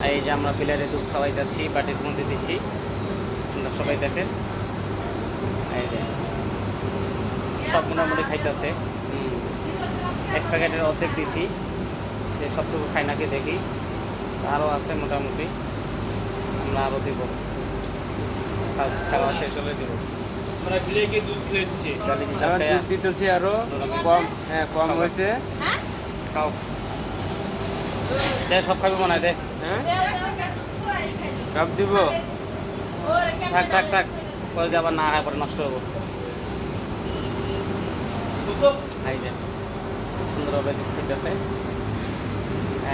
এই যে আমরা পিলারে দুধ খাওয়াই যাচ্ছি বাটির মধ্যে দিছি। আমরা সবাই দেখেন। এই যে সব মোটামুটি খাইতেছে। এক প্যাকেটের অর্ধেক দিছি। যে সবটুকু খাই নাকি দেখি। আরও আছে মোটামুটি। আমরা আরও দিব। খাওয়া- শেষ হলে দিব। আমরা বিলেকে দুধ খেয়েছি দুধ দিতেছি আরও কম হ্যাঁ কম হয়েছে। খাও। দে সব খাবি মনে হয় দে। হ্যাঁ? সব দিব। থাক থাক থাক। পরে আবার না খায় পরে নষ্ট হব। খাই যে খুব সুন্দরভাবে দুধ খেতেছে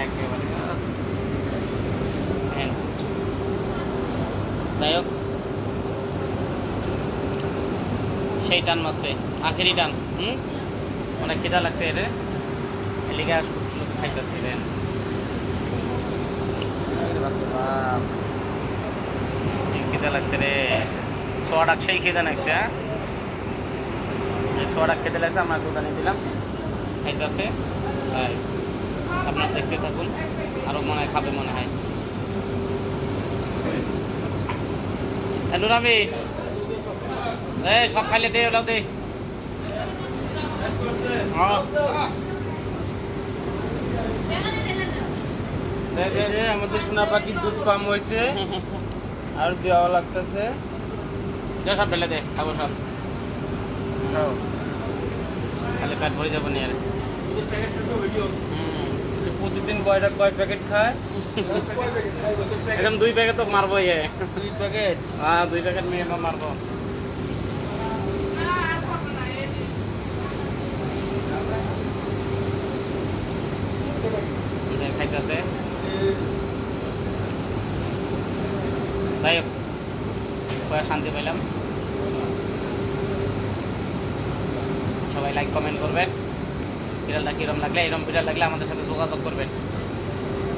একেবারে। হ্যাঁ। যাই হোক। সেই টান মারছে। আখেরি টান হুম? অনেক খিদা লাগছে এর এলিগা লোক খাইতেছে রে খিদা লাগছে রে। সোয়া ডাক সেই খিদা লাগছে হ্যাঁ? এই সোয়া ডাক খেতে লাগছে আমরা দোকানে দিলাম। খাইতেছে। তাই আপনার দেখতে থাকুন আরও মনে হয় খাবে মনে হয়। হ্যালো রামি এ সব খাইলে দে ওলাও দে। হ্যাঁ। দে, আমাদের সোনা পাখির দুধ কম হয়েছে। আর দেওয়া লাগতেছে। দে সব ঢেলে দে খাব সব। খালি পেট ভরে যাব নিয়ে যে প্রতিদিন কয়টা কয় প্যাকেট খায়? একদম দুই প্যাকেট তো মারবো ইয়ে দুই প্যাকেট? হ্যাঁ দুই প্যাকেট মিনিমাম মারবো। যে খাইতেছে। যাই হোক শান্তি পাইলাম। সবাই লাইক কমেন্ট করবেন বিড়ালটা কীরকম লাগলে, এরম বিড়াল লাগলে আমাদের সাথে যোগাযোগ করবেন